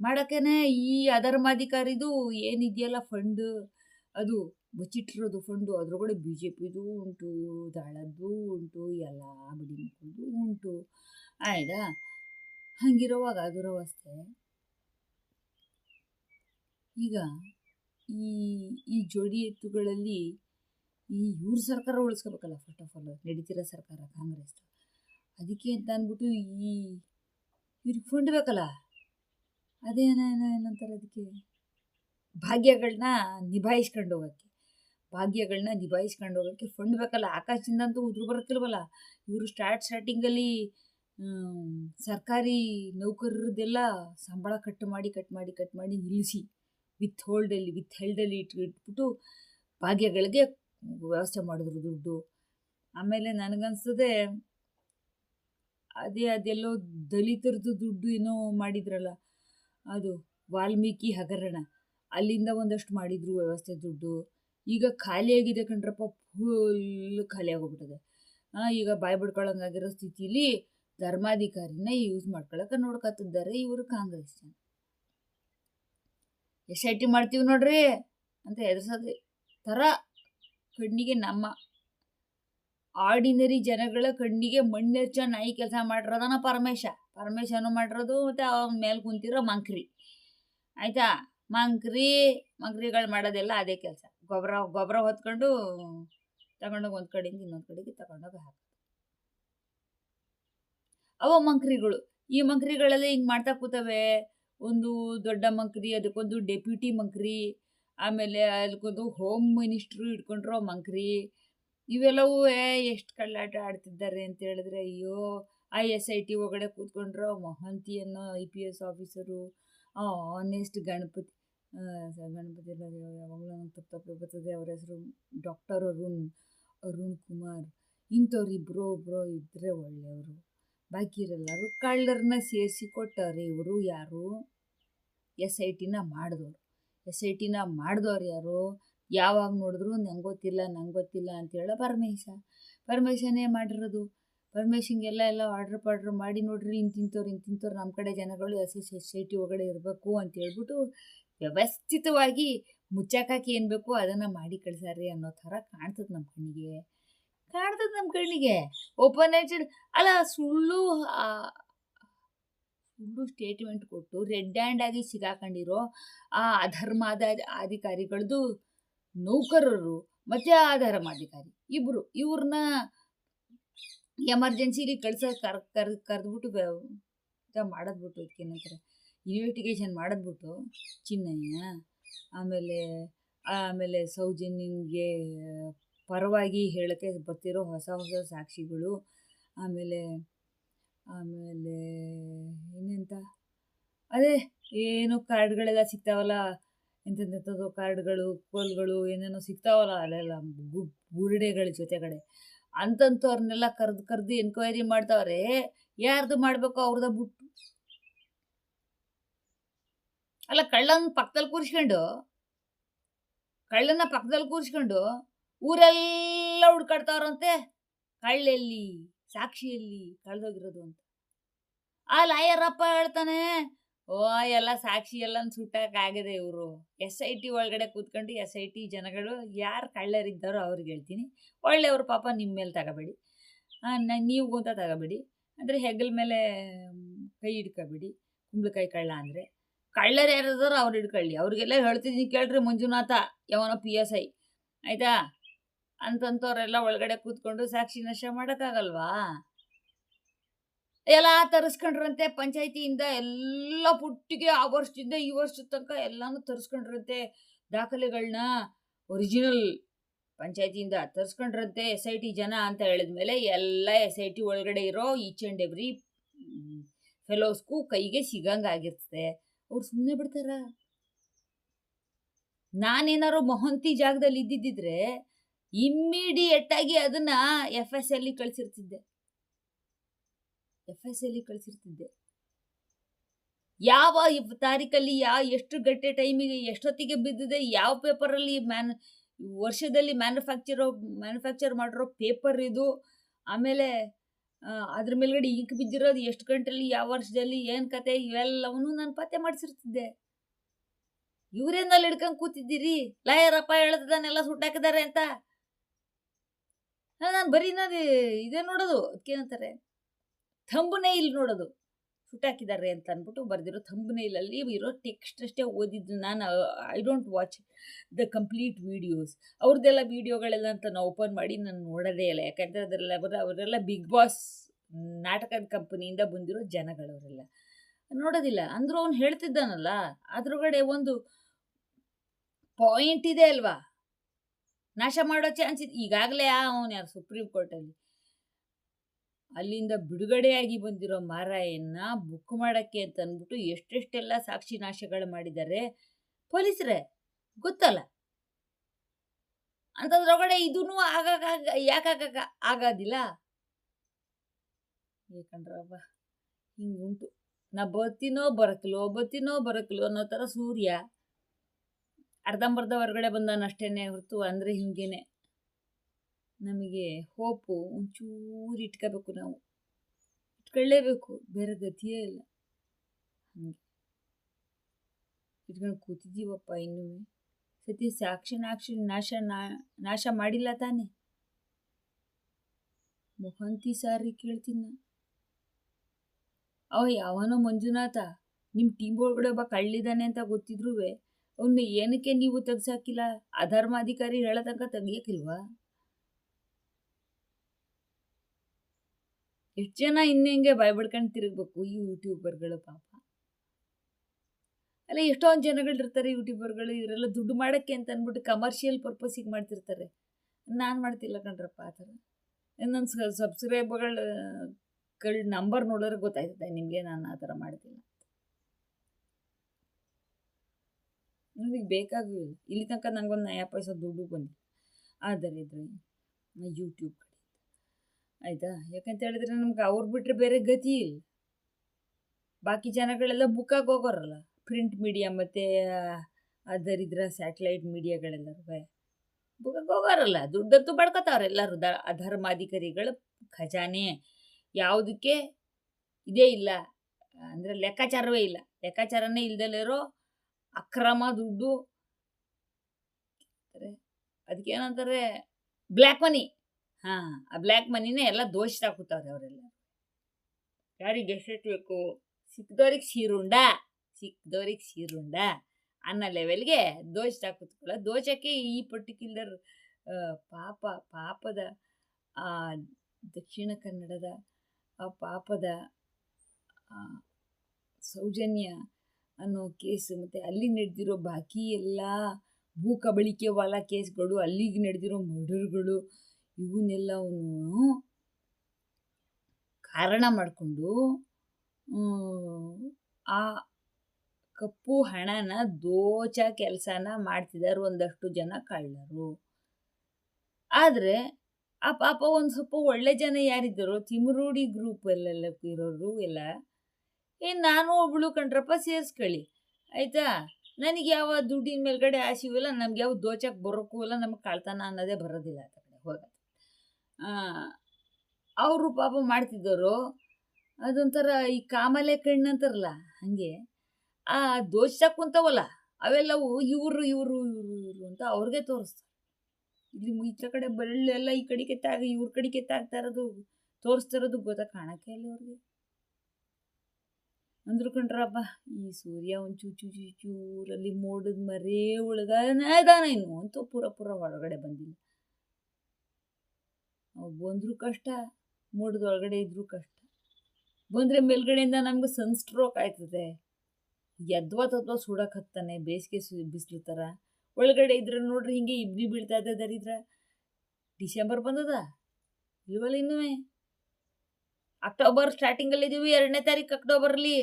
ಮಾಡೋಕ್ಕೇನೆ ಈ ಅಧರ್ಮಾಧಿಕಾರಿದು ಏನಿದೆಯಲ್ಲ ಫಂಡ್ ಅದು ಬಚ್ಚಿಟ್ಟಿರೋದು ಫಂಡು ಅದ್ರೊಳಗಡೆ ಬಿ ಜೆ ಪಿದು ಉಂಟು ದಾಳದ್ದು ಉಂಟು ಎಲ್ಲ ಬಿಡಿ ಉಂಟು ಆಯ್ತಾ ಹಂಗಿರೋವಾಗ ದುರವಸ್ಥೆ ಈಗ ಈ ಈ ಜೋಡಿ ಎತ್ತುಗಳಲ್ಲಿ ಈ ಇವ್ರ ಸರ್ಕಾರ ಉಳಿಸ್ಕೋಬೇಕಲ್ಲ ಫಸ್ಟ್ ಆಫ್ ಆಲ್ ನಡೀತಿರೋ ಸರ್ಕಾರ, ಕಾಂಗ್ರೆಸ್. ಅದಕ್ಕೆ ಅಂತ ಅಂದ್ಬಿಟ್ಟು ಈ ಇವ್ರಿಗೆ ಫಂಡ್ ಬೇಕಲ್ಲ. ಅದೇನ ಏನಂತಾರೆ ಅದಕ್ಕೆ ಭಾಗ್ಯಗಳನ್ನ ನಿಭಾಯಿಸ್ಕೊಂಡು ಹೋಗೋಕ್ಕೆ. ಭಾಗ್ಯಗಳನ್ನ ನಿಭಾಯಿಸ್ಕೊಂಡು ಹೋಗೋಕ್ಕೆ ಫಂಡ್ ಬೇಕಲ್ಲ. ಆಕಾಶದಿಂದ ಅಂತೂ ಉದುರು ಬರೋಕ್ಕಿಲ್ವಲ್ಲ. ಇವರು ಸ್ಟಾರ್ಟ್ ಸ್ಟಾರ್ಟಿಂಗಲ್ಲಿ ಸರ್ಕಾರಿ ನೌಕರರದೆಲ್ಲ ಸಂಬಳ ಕಟ್ ಮಾಡಿ ಕಟ್ ಮಾಡಿ ಕಟ್ ಮಾಡಿ ನಿಲ್ಲಿಸಿ. ವಿತ್ ಹೋಲ್ಡಲ್ಲಿ ವಿತ್ ಹೆಲ್ಡಲ್ಲಿ ಇಟ್ಟು ಇಟ್ಬಿಟ್ಟು ಭಾಗ್ಯಗಳಿಗೆ ವ್ಯವಸ್ಥೆ ಮಾಡಿದ್ರು ದುಡ್ಡು. ಆಮೇಲೆ ನನಗನ್ಸದೆ ಅದೇ ಅದೆಲ್ಲೋ ದಲಿತರದ್ದು ದುಡ್ಡು ಏನೋ ಮಾಡಿದ್ರಲ್ಲ, ಅದು ವಾಲ್ಮೀಕಿ ಹಗರಣ. ಅಲ್ಲಿಂದ ಒಂದಷ್ಟು ಮಾಡಿದ್ರು ವ್ಯವಸ್ಥೆ ದುಡ್ಡು. ಈಗ ಖಾಲಿಯಾಗಿದೆ ಕಣ್ರಪ್ಪ ಫುಲ್ ಖಾಲಿ ಆಗೋಗ್ಬಿಟ್ಟಿದೆ. ಈಗ ಬಾಯ್ ಬಿಡ್ಕೊಳಂಗಾಗಿರೋ ಸ್ಥಿತಿಲಿ ಧರ್ಮಾಧಿಕಾರಿನ ಯೂಸ್ ಮಾಡ್ಕೊಳಕ್ಕೆ ನೋಡ್ಕತ್ತಿದ್ದಾರೆ ಇವರು ಕಾಂಗ್ರೆಸ್ ಜನ ಎಸ್ ಐ ಟಿ ಮಾಡ್ತೀವಿ ನೋಡ್ರಿ ಅಂತ ಎದುರ್ಸೋದು ಥರ ಕಣ್ಣಿಗೆ ನಮ್ಮ ಆರ್ಡಿನರಿ ಜನಗಳ ಕಣ್ಣಿಗೆ ಮಣ್ಣೆರ್ಚ ನಾಯಿ ಕೆಲಸ ಮಾಡಿರೋದನ ಪರಮೇಶ. ಪರಮೇಶನು ಮಾಡಿರೋದು ಮತ್ತು ಅವನ ಮೇಲೆ ಕುಂತಿರೋ ಮಂಕ್ರಿ. ಆಯಿತಾ? ಮಂಕ್ರಿ, ಮಂಕ್ರಿಗಳು ಮಾಡೋದೆಲ್ಲ ಅದೇ ಕೆಲಸ. ಗೊಬ್ಬರ ಗೊಬ್ಬರ ಹೊತ್ಕೊಂಡು ತಗೊಂಡೋಗಿ ಒಂದು ಕಡೆಯಿಂದ ಇನ್ನೊಂದು ಕಡೆಗೆ ತಗೊಂಡೋಗಿ ಹಾಕಿ ಅವ ಮಂಕ್ರಿಗಳು. ಈ ಮಂಕ್ರಿಗಳೆಲ್ಲ ಹಿಂಗೆ ಮಾಡ್ತಾ ಕೂತವೆ. ಒಂದು ದೊಡ್ಡ ಮಂಕ್ರಿ, ಅದಕ್ಕೊಂದು ಡೆಪ್ಯೂಟಿ ಮಂಕ್ರಿ, ಆಮೇಲೆ ಅದಕ್ಕೊಂದು ಹೋಮ್ ಮಿನಿಸ್ಟ್ರು ಇಟ್ಕೊಂಡ್ರು ಮಂಕ್ರಿ, ಇವೆಲ್ಲವೂ, ಏ, ಎಷ್ಟು ಕಳ್ಳಾಟ ಆಡ್ತಿದ್ದಾರೆ ಅಂತ ಹೇಳಿದ್ರೆ, ಅಯ್ಯೋ, ಐ ಎಸ್ ಐ ಟಿ ಒಳಗಡೆ ಕೂತ್ಕೊಂಡ್ರು ಮೊಹಂತಿ ಅನ್ನೋ I P S officer honest Ganapathi Ganapathi ಎಲ್ಲ ಯಾವಾಗಲೂ ತಪ್ಪು ತಪ್ಪು ಬರ್ತದೆ ಅವ್ರ ಹೆಸರು ಡಾಕ್ಟರ್ ಅರುಣ್ ಅರುಣ್ ಕುಮಾರ್, ಇಂಥವ್ರು ಇಬ್ಬರು ಒಬ್ಬರು ಇದ್ದರೆ ಒಳ್ಳೆಯವರು. ಬಾಕಿ ಇರೋಲ್ಲರು ಕಳ್ಳರನ್ನ ಸೇರಿಸಿ ಕೊಟ್ಟವ್ರೆ ಇವರು, ಯಾರು? ಎಸ್ ಐ ಟಿನ ಮಾಡಿದವ್ರು. ಎಸ್ ಐ ಟಿನ ಮಾಡಿದವ್ರು ಯಾರು? ಯಾವಾಗ ನೋಡಿದ್ರು ನಂಗೆ ಗೊತ್ತಿಲ್ಲ ನಂಗೆ ಗೊತ್ತಿಲ್ಲ ಅಂತೇಳ ಪರಮೇಶ. ಪರಮೇಶನೇ ಮಾಡಿರೋದು. ಪರಮೇಶಂಗೆಲ್ಲ ಎಲ್ಲ ಆರ್ಡ್ರ್ ಪಾರ್ಡ್ರ್ ಮಾಡಿ ನೋಡ್ರಿ, ಇಂತಿಂಥವ್ರು ಇಂತಿಂಥವ್ರು ನಮ್ಮ ಕಡೆ ಜನಗಳು S S S I T ಒಳಗಡೆ ಇರಬೇಕು ಅಂತ ಹೇಳ್ಬಿಟ್ಟು ವ್ಯವಸ್ಥಿತವಾಗಿ ಮುಚ್ಚಾಕಾಕಿ ಏನು ಬೇಕು ಅದನ್ನು ಮಾಡಿ ಕಳ್ಸಾರಿ ಅನ್ನೋ ಥರ ಕಾಣ್ತದೆ ನಮ್ಮ ಕಣ್ಣಿಗೆ. ಕಾಣ್ತದೆ ನಮ್ಮ ಕಣ್ಣಿಗೆ. ಓಪನ್ ಏಜೆಡ್ ಅಲ್ಲ ಸುಳ್ಳು ಸುಳ್ಳು ಸ್ಟೇಟ್ಮೆಂಟ್ ಕೊಟ್ಟು ರೆಡ್ ಹ್ಯಾಂಡ್ ಆಗಿ ಸಿಗಾಕೊಂಡಿರೋ, ಆ ಅಧರ್ಮಾದ ಅಧಿಕಾರಿಗಳದ್ದು ನೌಕರರು ಮತ್ತು ಆ ಧರ್ಮಾಧಿಕಾರಿ ಇಬ್ಬರು ಇವ್ರನ್ನ ಎಮರ್ಜೆನ್ಸಿಲಿ ಕಳ್ಸೋ, ಕರ್ ಕರ್, ಕರೆದ್ಬಿಟ್ಟು ಮಾಡದ್ಬಿಟ್ಟು ಅದಕ್ಕೇನಂತಾರೆ ಇನ್ವೆಸ್ಟಿಗೇಷನ್ ಮಾಡದ್ಬಿಟ್ಟು ಚಿನ್ನಯ್ಯ, ಆಮೇಲೆ ಆಮೇಲೆ ಸೌಜನ್ಯನಿಗೆ ಪರವಾಗಿ ಹೇಳೋಕ್ಕೆ ಬರ್ತಿರೋ ಹೊಸ ಹೊಸ ಸಾಕ್ಷಿಗಳು, ಆಮೇಲೆ ಆಮೇಲೆ ಇನ್ನೆಂತ? ಅದೇ, ಏನು ಕಾರ್ಡ್ಗಳೆಲ್ಲ ಸಿಗ್ತಾವಲ್ಲ ಎಂತೆಂಥದ್ದು ಕಾರ್ಡ್ಗಳು, ಕೋಲ್ಗಳು, ಏನೇನೋ ಸಿಗ್ತಾವಲ್ಲ, ಅಲ್ಲೆಲ್ಲ ಬುರುಡೆಗಳ ಜೊತೆಗಡೆ. ಅಂತಂಥವ್ರನ್ನೆಲ್ಲ ಕರೆದು ಕರೆದು ಎನ್ಕ್ವೈರಿ ಮಾಡ್ತಾವ್ರೆ, ಯಾರ್ದು ಮಾಡಬೇಕು ಅವ್ರದ ಬುಟ್ಟು. ಅಲ್ಲ, ಕಳ್ಳನ ಪಕ್ಕದಲ್ಲಿ ಕೂರಿಸ್ಕೊಂಡು ಕಳ್ಳನ ಪಕ್ಕದಲ್ಲಿ ಕೂರಿಸ್ಕೊಂಡು ಊರೆಲ್ಲ ಹುಡ್ಕಾಡ್ತಾವ್ರಂತೆ. ಕಳ್ಳೆಲ್ಲಿ, ಸಾಕ್ಷಿಯಲ್ಲಿ ಕಳೆದೋಗಿರೋದು ಅಂತ. ಆ ಲಾಯರಪ್ಪ ಹೇಳ್ತಾನೆ, ಓ, ಎಲ್ಲ ಸಾಕ್ಷಿ ಎಲ್ಲ ಸುಟ್ಟಕ್ಕಾಗದೆ ಇವರು. ಎಸ್ ಐ ಟಿ ಒಳಗಡೆ ಕೂತ್ಕೊಂಡು ಎಸ್ ಐ ಟಿ ಜನಗಳು ಯಾರು ಕಳ್ಳರಿದ್ದಾರೋ ಅವ್ರಿಗೆ ಹೇಳ್ತೀನಿ. ಒಳ್ಳೆಯವ್ರ ಪಾಪ ನಿಮ್ಮ ಮೇಲೆ ತಗೋಬೇಡಿ. ನೀವು ಅಂತ ತಗೋಬೇಡಿ. ಅಂದರೆ ಹೆಗಲ ಮೇಲೆ ಕೈ ಹಿಡ್ಕೋಬೇಡಿ. ಕುಂಬಳಕಾಯಿ ಕಳ್ಳ ಅಂದರೆ. ಕಳ್ಳರು ಯಾರಿದಾರೋ ಅವ್ರು ಹಿಡ್ಕೊಳ್ಳಿ. ಅವ್ರಿಗೆಲ್ಲ ಹೇಳ್ತಿದ್ದೀನಿ ಕೇಳ್ರಿ ಮಂಜುನಾಥ, ಯಾವನೋ ಪಿ ಎಸ್ ಐ. ಆಯಿತಾ? ಅಂತಂಥವ್ರೆಲ್ಲ ಒಳಗಡೆ ಕೂತ್ಕೊಂಡು ಸಾಕ್ಷಿ ನಶ ಮಾಡೋಕ್ಕಾಗಲ್ವಾ? ಎಲ್ಲ ತರಿಸ್ಕೊಂಡ್ರಂತೆ ಪಂಚಾಯತಿಯಿಂದ ಎಲ್ಲ ಪುಟ್ಟಿಗೆ ಆ ವರ್ಷದಿಂದ ಈ ವರ್ಷದ ತನಕ ಎಲ್ಲನೂ ತರಿಸ್ಕೊಂಡ್ರಂತೆ ದಾಖಲೆಗಳನ್ನ ಒರಿಜಿನಲ್ ಪಂಚಾಯತಿಯಿಂದ ತರಿಸ್ಕೊಂಡ್ರಂತೆ ಎಸ್ ಐ ಟಿ ಜನ ಅಂತ ಹೇಳಿದ್ಮೇಲೆ ಎಲ್ಲ ಎಸ್ ಐ ಟಿ ಒಳಗಡೆ ಇರೋ ಈಚ್ ಆ್ಯಂಡ್ ಎವ್ರಿ ಫೆಲೋಸ್ಗೂ ಕೈಗೆ ಸಿಗಂಗಾಗಿರ್ತದೆ. ಅವ್ರು ಸುಮ್ಮನೆ ಬಿಡ್ತಾರ? ನಾನೇನಾರು ಮೊಹಂತಿ ಜಾಗದಲ್ಲಿ ಇದ್ದಿದ್ದಿದ್ರೆ ಇಮ್ಮಿಡಿಯೇಟ್ ಆಗಿ ಅದನ್ನ ಎಫ್ ಎಸ್ ಎಲ್ಲಿ ಕಳಿಸಿರ್ತಿದ್ದೆ. ಎಫ್ ಎಸ್ ಎಲ್ಲಿ ಕಳಿಸಿರ್ತಿದ್ದೆ. ಯಾವ ತಾರೀಕಲ್ಲಿ ಯಾವ ಎಷ್ಟು ಗಂಟೆ ಟೈಮಿಗೆ ಎಷ್ಟೊತ್ತಿಗೆ ಬಿದ್ದಿದೆ, ಯಾವ ಪೇಪರಲ್ಲಿ ಮ್ಯಾನ್ ವರ್ಷದಲ್ಲಿ ಮ್ಯಾನುಫ್ಯಾಕ್ಚರ್ ಮ್ಯಾನುಫ್ಯಾಕ್ಚರ್ ಮಾಡಿರೋ ಪೇಪರ್ ಇದು. ಆಮೇಲೆ ಅದ್ರ ಮೇಲ್ಗಡೆ ಇಂಕ್ ಬಿದ್ದಿರೋದು ಎಷ್ಟು ಗಂಟೆಲಿ, ಯಾವ ವರ್ಷದಲ್ಲಿ, ಏನು ಕತೆ, ಇವೆಲ್ಲವನ್ನೂ ನಾನು ಪತ್ತೆ ಮಾಡಿಸಿರ್ತಿದ್ದೆ. ಇವರೇನಲ್ಲಿ ಹಿಡ್ಕೊಂಡು ಕೂತಿದ್ದೀರಿ? ಲಾಯರಪ್ಪ ಹೇಳ್ತದಾನೆಲ್ಲ ಸುಟ್ಟಾಕಿದ್ದಾರೆ ಅಂತ. ನಾನು ಬರೀ ನಾನು ಇದೇ ನೋಡೋದು ಅದಕ್ಕೇನಂತಾರೆ ಥಂಬನೇ ಇಲ್ಲಿ ನೋಡೋದು ಸುಟ್ಟಾಕಿದ್ದಾರೆ ಅಂತ ಅಂದ್ಬಿಟ್ಟು ಬರೆದಿರೋ ಥಂಬ್ನೇಲಲ್ಲಿ ಇರೋ ಟೆಕ್ಸ್ಟ್ ಅಷ್ಟೇ ಓದಿದ್ದು ನಾನು I don't watch the complete videos ಅವ್ರದ್ದೆಲ್ಲ ವೀಡಿಯೋಗಳೆಲ್ಲ ಅಂತ ನಾನು ಓಪನ್ ಮಾಡಿ ನಾನು ನೋಡೋದೇ ಇಲ್ಲ. ಯಾಕಂದರೆ ಅದರೆಲ್ಲ ಅವರೆಲ್ಲ ಬಿಗ್ ಬಾಸ್ ನಾಟಕದ ಕಂಪನಿಯಿಂದ ಬಂದಿರೋ ಜನಗಳವರೆಲ್ಲ. ನೋಡೋದಿಲ್ಲ. ಅಂದರೂ ಅವ್ನು ಹೇಳ್ತಿದ್ದಾನಲ್ಲ, ಅದ್ರೊಳಗಡೆ ಒಂದು ಪಾಯಿಂಟ್ ಇದೆ ಅಲ್ವಾ? ನಾಶ ಮಾಡೋ ಚಾನ್ಸ್ ಇದೆ, ಈಗಾಗಲೇ ಅವನು ಯಾರು ಸುಪ್ರೀಂ ಕೋರ್ಟಲ್ಲಿ ಅಲ್ಲಿಂದ ಬಿಡುಗಡೆಯಾಗಿ ಬಂದಿರೋ ಮಾರಾಯನ್ನ ಬುಕ್ ಮಾಡೋಕ್ಕೆ ಅಂತ ಅಂದ್ಬಿಟ್ಟು ಎಷ್ಟೆಷ್ಟೆಲ್ಲ ಸಾಕ್ಷಿ ನಾಶಗಳು ಮಾಡಿದ್ದಾರೆ ಪೊಲೀಸರೇ, ಗೊತ್ತಲ್ಲ? ಅಂಥದ್ರೊಳಗಡೆ ಇದೂ ಆಗಾಗ ಯಾಕಾಗ ಆಗೋದಿಲ್ಲ? ಹಿಂಗೆ ಹಿಂಗುಂಟು ನಾ ಬತ್ತಿನೋ ಬರಕ್ಲೋ ಬತ್ತಿನೋ ಬರಕ್ಲೋ ಅನ್ನೋ ಥರ ಸೂರ್ಯ. ಅರ್ಧಂಬರ್ಧ ಹೊರಗಡೆ ಅಷ್ಟೇ ಹೊರತು ಅಂದರೆ ಹಿಂಗೇನೆ. ನಮಗೆ ಹೋಪು ಒಂಚೂರು ಇಟ್ಕೋಬೇಕು ನಾವು. ಇಟ್ಕೊಳ್ಳೇಬೇಕು, ಬೇರೆ ಗತಿಯೇ ಇಲ್ಲ. ಹಾಗೆ. ಇಟ್ಕೊಂಡು ಕೂತಿದ್ದೀವಪ್ಪ ಇನ್ನೂ. ಸತಿ ಸಾಕ್ಷಿ ನಾಕ್ಷಿ ನಾಶ ನಾಶ ಮಾಡಿಲ್ಲ ತಾನೆ. ಮೊಹಂತಿ ಸಾರಿ ಕೇಳ್ತೀನಿ ನಾ ಅವ ಯಾವನೋ ಮಂಜುನಾಥ ನಿಮ್ಮ ಟೀಮ್ ಒಳಗಡೆ ಒಬ್ಬ ಕಳ್ಳಿದ್ದಾನೆ ಅಂತ ಗೊತ್ತಿದ್ರು ಅವನ್ನ ಏನಕ್ಕೆ ನೀವು ತೆಗ್ಸಾಕಿಲ್ಲ? ಅಧರ್ಮಾಧಿಕಾರಿ ಹೇಳೋ ತನಕ ತೆಗಿಯಕ್ಕಿಲ್ವಾ ಎಷ್ಟು ಜನ ಇನ್ನೆಂಗೆ ಬಾಯ್ ಬಿಡ್ಕೊಂಡು ತಿರುಗಬೇಕು ಈ ಯೂಟ್ಯೂಬರ್ಗಳು ಪಾಪ. ಅಲ್ಲ ಎಷ್ಟೊಂದು ಜನಗಳಿರ್ತಾರೆ ಯೂಟ್ಯೂಬರ್ಗಳು, ಇವರೆಲ್ಲ ದುಡ್ಡು ಮಾಡೋಕ್ಕೆ ಅಂತ ಅಂದ್ಬಿಟ್ಟು ಕಮರ್ಷಿಯಲ್ ಪರ್ಪಸಿಗೆ ಮಾಡ್ತಿರ್ತಾರೆ. ನಾನು ಮಾಡ್ತಿಲ್ಲ ಕಣ್ರಪ್ಪ ಆ ಥರ. ನನ್ನ ಸಬ್ಸ್ಕ್ರೈಬರ್ಗಳ ಗಳ ನಂಬರ್ ನೋಡಿದ್ರೆ ಗೊತ್ತಾಯ್ತದೆ ನಿಮಗೆ ನಾನು ಆ ಥರ ಮಾಡ್ತಿಲ್ಲ. ನನಗೆ ಬೇಕಾಗಲಿಲ್ಲ ಇಲ್ಲಿ ತನಕ ನನಗೊಂದು ನಯ ಪೈಸ ದುಡ್ಡು ಬಂದಿಲ್ಲ ಆದರೆ ಇದ್ರೆ ಯೂಟ್ಯೂಬ್ ಕಡೆ ಆಯಿತಾ? ಯಾಕಂತ ಹೇಳಿದ್ರೆ ನಮ್ಗೆ ಅವ್ರು ಬಿಟ್ಟರೆ ಬೇರೆ ಗತಿ ಇಲ್ಲ. ಬಾಕಿ ಜನಗಳೆಲ್ಲ ಬುಕ್ಕಾಗಿ ಹೋಗೋರಲ್ಲ. ಪ್ರಿಂಟ್ ಮೀಡಿಯಾ ಮತ್ತು ಅದರಿದ್ರ ಸ್ಯಾಟಲೈಟ್ ಮೀಡಿಯಾಗಳೆಲ್ಲರೂ ಬುಕ್ಕಾಗಿ ಹೋಗೋರಲ್ಲ. ದುಡ್ಡಂತೂ ಎಲ್ಲರೂ. ದ, ಅಧರ್ಮಾಧಿಕಾರಿಗಳ ಖಜಾನೆ. ಯಾವುದಕ್ಕೆ? ಇದೇ ಇಲ್ಲ. ಅಂದರೆ ಲೆಕ್ಕಾಚಾರವೇ ಇಲ್ಲ. ಲೆಕ್ಕಾಚಾರನೇ ಇಲ್ದಲ್ಲಿರೋ ಅಕ್ರಮ ದುಡ್ಡು. ಅದಕ್ಕೆ ಏನಂತಾರೆ? ಬ್ಲ್ಯಾಕ್ ಮನಿ ಹಾ, ಆ ಬ್ಲ್ಯಾಕ್ ಮನಿನೇ ಎಲ್ಲ ದೋಷ ಹಾಕುತ್ತಾರೆ ಅವರೆಲ್ಲ. ಯಾರಿಗೆ ಬೇಕು ಸಿಕ್ದವ್ರಿಗೆ ಸೀರುಂಡ ಸಿಕ್ಕದವ್ರಿಗೆ ಸೀರುಂಡ ಅನ್ನೋ ಲೆವೆಲ್ಗೆ ದೋಚ್ತಾ ಕೂತ್ಕೊಳ್ಳೋ ದೋಷಕ್ಕೆ ಈ ಪರ್ಟಿಕ್ಯುಲರ್ ಪಾಪ, ಪಾಪದ, ಆ, ದಕ್ಷಿಣ ಕನ್ನಡದ, ಆ, ಪಾಪದ ಸೌಜನ್ಯ ಅನ್ನೋ ಕೇಸ್ ಮತ್ತು ಅಲ್ಲಿ ನಡೆದಿರೋ ಬಾಕಿ ಎಲ್ಲ ಭೂ ಕಬಳಿಕೆ ವಾಲ ಕೇಸ್ಗಳು, ಅಲ್ಲಿಗೆ ನಡೆದಿರೋ ಮರ್ಡರ್ಗಳು ಇವನ್ನೆಲ್ಲವೂ ಕಾರಣ ಮಾಡಿಕೊಂಡು ಆ ಕಪ್ಪು ಹಣನ ದೋಚ ಕೆಲಸನ ಮಾಡ್ತಿದ್ದಾರೆ ಒಂದಷ್ಟು ಜನ ಕಳ್ಳರು. ಆದರೆ ಆ ಪಾಪ ಒಂದು ಸ್ವಲ್ಪ ಒಳ್ಳೆ ಜನ ಯಾರಿದ್ದಾರೋ, ತಿಮರೂಡಿ ಗ್ರೂಪಲ್ಲೆಲ್ಲ ಇರೋರು ಎಲ್ಲ ಏನು ನಾನು ಒಬ್ಳು ಕಂಡ್ರಪ್ಪ ಸೇರಿಸ್ಕೊಳ್ಳಿ ಆಯಿತಾ? ನನಗೆ ಯಾವ ದುಡ್ಡಿನ ಮೇಲ್ಗಡೆ ಆಸೆವಿಲ್ಲ ನಮ್ಗೆ ಯಾವ ದೋಚಕ್ಕೆ ಬರೋಕ್ಕೂ ಇಲ್ಲ, ನಮ್ಗೆ ಕಳ್ತಾನ ಅನ್ನೋದೇ ಬರೋದಿಲ್ಲ ಆ ಕಡೆ ಹೋಗೋದು ಅವರು ಪಾಪ ಮಾಡ್ತಿದ್ದವರು ಅದೊಂಥರ ಈ ಕಾಮಲೆ ಕಣ್ಣು ಅಂತಾರಲ್ಲ, ಹಾಗೆ. ಆ ದೋಷಕ್ಕೆ ಕುಂತವಲ್ಲ ಅವೆಲ್ಲವು ಇವರು ಇವರು ಇವರು ಇವರು ಅಂತ ಅವ್ರಿಗೆ ತೋರಿಸ್ತಾರೆ. ಇಲ್ಲಿ ಈಚ ಕಡೆ ಬಳ್ಳೆಲ್ಲ ಈ ಕಡೆಗೆ ತಾಗಿ ಇವ್ರ ಕಡೆ ಕೆತ್ತಾಗ್ತಾ ಇರೋದು, ತೋರಿಸ್ತಾ ಇರೋದು ಗೊತ್ತಾ? ಕಾಣಕ್ಕೆ ಇಲ್ಲ ಅವ್ರಿಗೆ ಅಂದ್ರು ಕಂಡ್ರಪ್ಪ ಈ ಸೂರ್ಯ ಒಂದು ಚೂ ಚೂ ಚೂ ಚೂರಲ್ಲಿ ಮೋಡದ ಮರೇ ಒಳಗನ ಇದಾನ ಇನ್ನು? ಅಂತೂ ಪೂರ ಪೂರ ಒಳಗಡೆ ಬಂದಿಲ್ಲ ಅವು ಬಂದರೂ ಕಷ್ಟ, ಮೋಡದ ಒಳಗಡೆ ಇದ್ರೂ ಕಷ್ಟ. ಬಂದರೆ ಮೇಲ್ಗಡೆಯಿಂದ ನಮ್ಗೆ ಸನ್ ಸ್ಟ್ರೋಕ್ ಆಯ್ತದೆ. ಎದ್ವಾ ತದ್ವಾ ಸುಡಕ್ಕೆ ಹತ್ತಾನೆ, ಬೇಸಿಗೆ ಸು, ಬಿಸಿಲು ಥರ ಒಳಗಡೆ ಇದ್ರೆ ನೋಡ್ರಿ ಹಿಂಗೆ ಇಬ್ಬನಿ ಬೀಳ್ತಾ ಇದೆ ದರಿದ್ರ. ಡಿಸೆಂಬರ್ ಬಂದದ? ಇಲ್ವಲ್ಲ ಇನ್ನೂ ಅಕ್ಟೋಬರ್ ಸ್ಟಾರ್ಟಿಂಗ್ ಅಲ್ಲಿ ಇದೀವಿ, ಎರಡನೇ ತಾರೀಕು ಅಕ್ಟೋಬರ್ ಅಲ್ಲಿ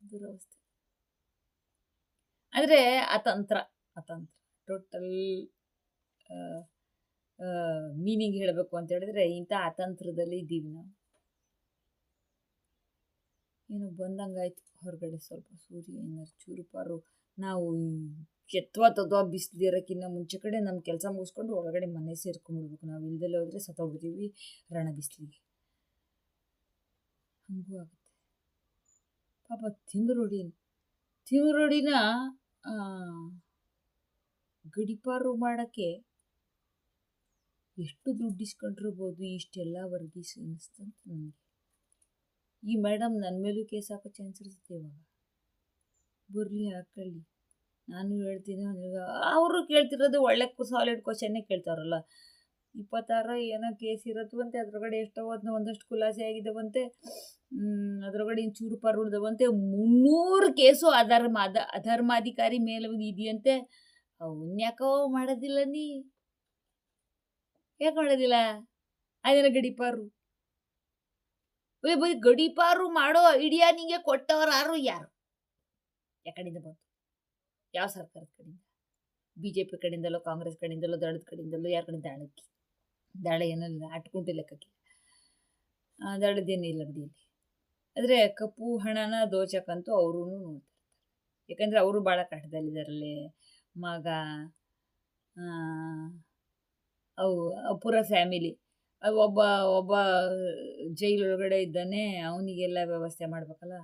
ದುರವಸ್ಥೆ ಆದರೆ ಅತಂತ್ರ ಅತಂತ್ರ ಟೋಟಲ್ ಮೀನಿಂಗ್ ಹೇಳಬೇಕು ಅಂತ ಹೇಳಿದ್ರೆ ಇಂಥ ಅತಂತ್ರದಲ್ಲಿ ಇದ್ದೀವಿ ನಾವು. ಏನೋ ಬಂದಂಗಾಯ್ತು ಹೊರಗಡೆ ಸ್ವಲ್ಪ ಸೂರ್ಯ ಏನಾರು ಚೂರು ಪಾರು ನಾವು ಕೆತ್ವ ತದ್ವಾ ಬಿಸಿಲಿರೋಕ್ಕಿಂತ ಮುಂಚೆ ಕಡೆ ನಮ್ಮ ಕೆಲಸ ಮುಗಿಸ್ಕೊಂಡು ಒಳಗಡೆ ಮನೆ ಸೇರ್ಕೊಂಡ್ಬಿಡ್ಬೇಕು. ನಾವು ಇಲ್ದೆಲ್ಲ ಹೋದರೆ ಸತ್ತೋಗ್ಬಿಡ್ತೀವಿ ರಣ ಬಿಸಿಲಿಗೆ. ಹಂಗೂ ಆಗುತ್ತೆ. ಪಾಪ ತಿಮ್ರೋಡಿ ತಿಂಗ್ರುಡಿನ ಗಡಿಪಾರು ಮಾಡೋಕ್ಕೆ ಎಷ್ಟು ದುಡ್ಡು ಇಸ್ಕೊಂಡಿರ್ಬೋದು ಇಷ್ಟೆಲ್ಲ ವರ್ಗೀಸ್ ಅನ್ನಿಸ್ತಂತ ನನಗೆ. ಈ ಮೇಡಮ್ ನನ್ನ ಮೇಲೂ ಕೇಸ್ ಹಾಕೋ ಚಾನ್ಸ್ ಇರ್ತೈತೆ ಇವಾಗ. ಬರಲಿ ಹಾಕೊಳ್ಳಿ ನಾನು ಹೇಳ್ತೀನಿ ನನಗೆ ಅವರು ಕೇಳ್ತಿರೋದು ಒಳ್ಳೆ ಸಾಲಿಡ್ ಕ್ವಶನ್ನೇ ಕೇಳ್ತಾರಲ್ಲ. ಇಪ್ಪತ್ತಾರ ಏನೋ ಕೇಸ್ ಇರತ್ತವಂತೆ, ಅದ್ರೊಳಗಡೆ ಎಷ್ಟೋ ಅದನ್ನ ಒಂದಷ್ಟು ಖುಲಾಸೆ ಆಗಿದ್ದಾವಂತೆ ಅದ್ರೊಳಗಡೆ ಇನ್ನು ಚೂರು ಪಾರು ಉಳಿದವಂತೆ, ಮುನ್ನೂರು ಕೇಸು ಅಧರ್ಮ, ಅದ, ಅಧರ್ಮಾಧಿಕಾರಿ ಮೇಲೆ ಇದೆಯಂತೆ. ಅವನ್ಯಾಕೋ ಮಾಡೋದಿಲ್ಲ ನೀ? ಯಾಕೆ ಮಾಡೋದಿಲ್ಲ? ಅದೇನ ಗಡಿಪಾರು ಬರೀ ಗಡಿಪಾರು ಮಾಡೋ ಐಡಿಯಾ ನಿಂಗೆ ಕೊಟ್ಟವರಾರು ಯಾರು? ಯಾರು? ಯಾಕಡೆಯಿಂದ ಬಂತು? ಯಾವ ಸರ್ಕಾರದ ಕಡೆಯಿಂದ? ಬಿ ಜೆ ಪಿ ಕಡೆಯಿಂದಲೋ, ಕಾಂಗ್ರೆಸ್ ಕಡೆಯಿಂದಲೋ, ದಳದ ಕಡೆಯಿಂದಲೋ, ಯಾರ ಕಡೆ ದಾಳಕ್ಕೆ ದಾಳ ಏನಿಲ್ಲ ಅಟ್ಕೊಂಡು ಲೆಕ್ಕಕ್ಕೆ. ದಳದ್ದೇನಿಲ್ಲ ಬಿಡಿಯಲ್ಲಿ ಆದರೆ ಕಪ್ಪು ಹಣನ ದೋಚಕ್ಕಂತೂ ಅವರೂ ನೋಡ್ತಿರ್ತಾರೆ ಯಾಕಂದರೆ ಅವರು ಭಾಳ ಕಟ್ಟದಲ್ಲಿದ್ದಾರಲ್ಲಿ ಮಗ ಅವು ಪುರ ಫ್ಯಾಮಿಲಿ. ಒಬ್ಬ ಒಬ್ಬ ಜೈಲೊಳಗಡೆ ಇದ್ದಾನೆ, ಅವನಿಗೆಲ್ಲ ವ್ಯವಸ್ಥೆ ಮಾಡಬೇಕಲ್ಲ?